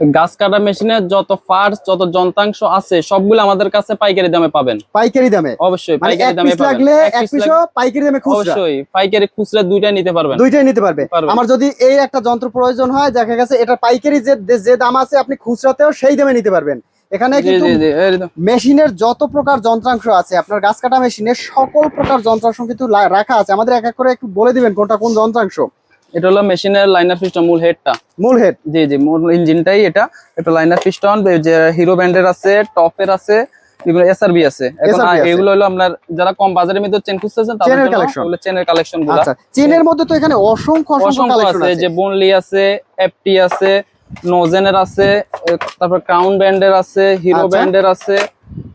গাছ কাটা মেশিনের যত পার্টস যত যন্ত্রাংশ আছে সবগুলো আমাদের কাছে পাইকারি দামে পাবেন। পাইকারি দামে? অবশ্যই মানে পাইকারি দামে লাগলে এক এক piece পিসও পাইকারি দামে খুচরা। অবশ্যই পাইকারি খুচরা দুইটাই নিতে পারবেন। দুইটাই নিতে পারবে। আমার যদি এই একটা যন্ত্র প্রয়োজন হয় দেখা গেছে এটা পাইকারি যে যে দাম আছে আপনি খুচরাতেও সেই দামে নিতে পারবেন। এখানে কিন্তু। মেশিনের যত প্রকার যন্ত্রাংশ আছে আপনার গাছ কাটা মেশিনের সকল প্রকার যন্ত্রাংশ কিন্তু রাখা আছে। আমাদের এক এক করে একটু বলে দিবেন কোনটা কোন যন্ত্রাংশ। এটা হলো মেশিনের লাইনার পিস্টন মূল হেডটা মূল হেড জি জি মূল ইঞ্জিনটাই এটা এটা লাইনার পিস্টন যে হিরো ব্র্যান্ডের আছে টপের আছে বিভিন্ন এসআরবি আছে এখন। এগুলো হলো আপনার যারা কম বাজারের মধ্যে চেন খুঁজতেছেন তাদের চেনের জন্য collection। চেনের কালেকশনগুলো আচ্ছা চেনের মধ্যে তো এখানে অসংখ্য অসংখ্য অসংখ্য কালেকশন আছে যে বনলি আছে এফটি আছে নোজেনের আছে তারপর ক্রাউন ব্র্যান্ডের আছে হিরো আচ্ছা। ব্র্যান্ডের আছে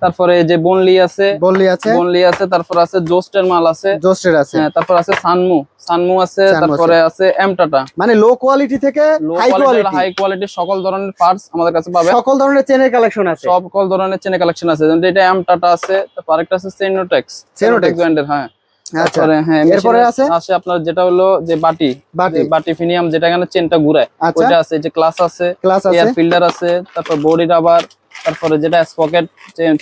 তারপরে যে বনলি আছে বনলি আছে। বনলি আছে তারপর আছে জোস্টের মাল আছে। জোস্টের আছে। হ্যাঁ তারপর আছে সানমু সানমু আছে তারপরে আছে। এমটাটা মানে লো কোয়ালিটি থেকে হাই কোয়ালিটি কোয়ালিটি হাই কোয়ালিটির সকল ধরনের পার্টস আমাদের কাছে পাবে। সকল ধরনের চেনের কালেকশন আছে। সকল ধরনের চেনে কালেকশন আছে। যেমন এটা এমটাটা আছে তারপর আরেকটা আছে সেনোটেক্স সেনোটেক্স ব্র্যান্ডের হ্যাঁ। আচ্ছা। হ্যাঁ এরপরে আছে? আছে আপনার যেটা হলো যে বাটি। বাটি। বাটি ফিনিয়াম যেটা এখানে চেনটা ঘুরায়। আচ্ছা। ওইটা আছে যে ক্লাস আছে ক্লাস আছে। ফিল্টার আছে তারপর বডি রাবার তারপরে যেটা স্পকেট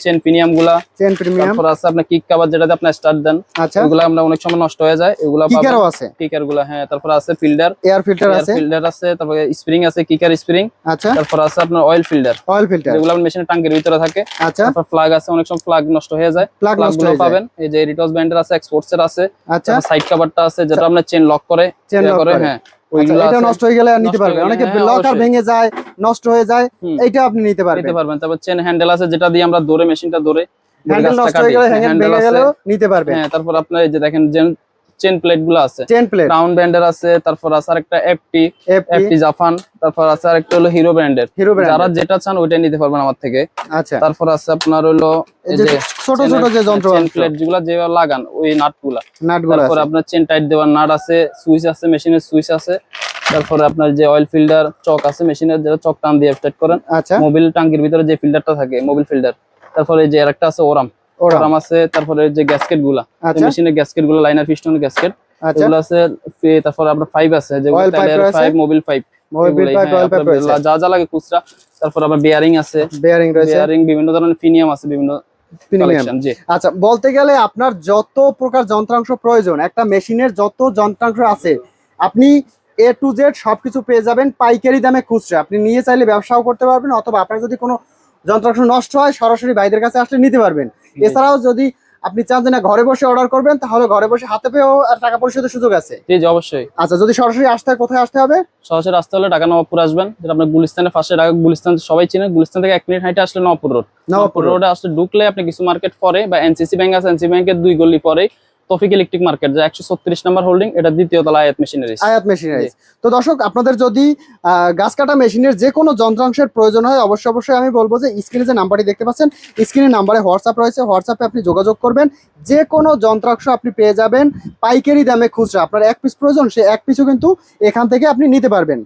চেন প্রিমিয়ামগুলা চেন প্রিমিয়াম তারপর আছে আপনার কিক কাভার যেটাতে আপনি স্টার্ট দেন আচ্ছা। ওগুলা আমরা অনেক সময় নষ্ট হয়ে যায় এগুলা কিকারও আছে। কিকারগুলা হ্যাঁ তারপর আছে ফিল্ডার এয়ার ফিল্টার আছে। ফিল্ডার আছে তারপরে স্প্রিং আছে কিকার স্প্রিং আচ্ছা। তারপর আছে আপনার অয়েল ফিল্ডার অয়েল ফিল্টার যেগুলো মেশিনের টাঙ্কের ভিতরে থাকে। আচ্ছা। তারপর ফ্লাগ আছে অনেক সময় ফ্লাগ নষ্ট হয়ে যায়। প্লাগগুলো হয়ে পাবেন। এই যে রিটস ব্যান্ডের আছে এক্সপোর্টস এর আছে। আচ্ছা। সাইড কভারটা আছে যেটা আপনার চেন লক করে চেন লক করে। হ্যাঁ। এটা নষ্ট হয়ে গেলে আর নিতে পারবে হয়ে গেলে, অনেকে লকার ভেঙে যায় নষ্ট হয়ে যায়। আপনি নিতে পারবেন। নিতে পারবেন। তারপর চেন হ্যান্ডেল আছে যেটা দিয়ে আমরা দৌড়ে মেশিনটা দৌড়ে হ্যান্ডেল নষ্ট হয়ে গেলে হ্যান্ডেল ভেঙে গেলেও নিতে পারবেন হ্যাঁ তারপর আপনার এই যে দেখেন চেন প্লেটগুলো আছে। চেন প্লেট রাউন্ড ব্যান্ডের আছে তারপর আছে আরেকটা এফটি এফপি এফটি জাপান তারপর আছে আরেকটা হলো হিরো ব্র্যান্ডের হিরো যারা যেটা চান ওইটাই নিতে পারবেন আমার থেকে। আচ্ছা। তারপর আছে আপনার হলো এই যে ছোট ছোট যে যন্ত্র চেন প্লেট যেগুলা যে লাগান ওই নাটগুলা নাটগুলো তারপরে আপনার চেন টাইট দেওয়ার নাট আছে সুইচ আছে মেশিনের সুইচ আছে। তারপরে আপনার যে অয়েল ফিল্টার চক আছে মেশিনের যেটা চক টান দিয়ে স্টার্ট করেন। আচ্ছা। মোবিল টাঙ্কির ভিতরে যে ফিল্টারটা থাকে মোবিল ফিল্টার তারপরে এই যে আরেকটা আছে ওরাম। ওরা ওরাম আছে তারপরে যে গ্যাসকেটগুলা মেশিনের গ্যাসকেটগুলো লাইনার পিস্টন গ্যাসকেট এগুলো আছে তারপরে আপনার ফাইভ আছে যে ফাইভ মোবিল ফাইভ যা যা লাগে খুচরা তারপর আবার বেয়ারিং আছে। বেয়ারিং রয়েছে। বেয়ারিং বিভিন্ন ধরনের ফিনিয়াম আছে বিভিন্ন আচ্ছা বলতে গেলে আপনার যত প্রকার যন্ত্রাংশ প্রয়োজন একটা মেশিনের যত যন্ত্রাংশ আছে আপনি এ টু জেড সবকিছু পেয়ে যাবেন পাইকারি দামে খুচরা। আপনি নিয়ে চাইলে ব্যবসাও করতে পারবেন অথবা আপনার যদি কোনো যন্ত্রাংশ নষ্ট হয় সরাসরি ভাইদের কাছে আসলে নিতে পারবেন। এছাড়াও যদি আপনি চান যে না ঘরে বসে অর্ডার করবেন তাহলে ঘরে বসে হাতে পেয়েও আর টাকা পরিশোধের সুযোগ আছে। জি অবশ্যই। আচ্ছা যদি সরাসরি আসতে হয় কোথায় আসতে হবে? সরাসরি আসতে হলে ঢাকা নবাবপুর আসবেন যেটা আপনার গুলিস্তানের ফার্স্টে ঢাকা গুলিস্তান সবাই চিনে গুলিস্তান থেকে এক মিনিট হাইটে আসলে নবাবপুর রোড। নবাবপুর রোডে। আসলে ঢুকলে আপনি কিছু মার্কেট পরে বা এনসিসি ব্যাংক আছে এনসিসি ব্যাংকের দুই গলি পরে তফিক ইলেকট্রিক মার্কেট যে একশো ছত্রিশ নাম্বার হোল্ডিং এটা দ্বিতীয় তলা আয়াত মেশিনারি আয়াত মেশিনারিজ তো দর্শক আপনাদের যদি গাছ কাটা মেশিনের যে কোনো যন্ত্রাংশের প্রয়োজন হয় অবশ্যই অবশ্যই আমি বলব যে স্ক্রিনে যে নাম্বারটি দেখতে পাচ্ছেন স্ক্রিনের নাম্বারে হোয়াটসঅ্যাপ রয়েছে হোয়াটসঅ্যাপে আপনি যোগাযোগ করবেন। যে কোনো যন্ত্রাংশ আপনি পেয়ে যাবেন পাইকারি দামে খুচরা। আপনার এক পিস প্রয়োজন সে এক পিসও কিন্তু এখান থেকে আপনি নিতে পারবেন।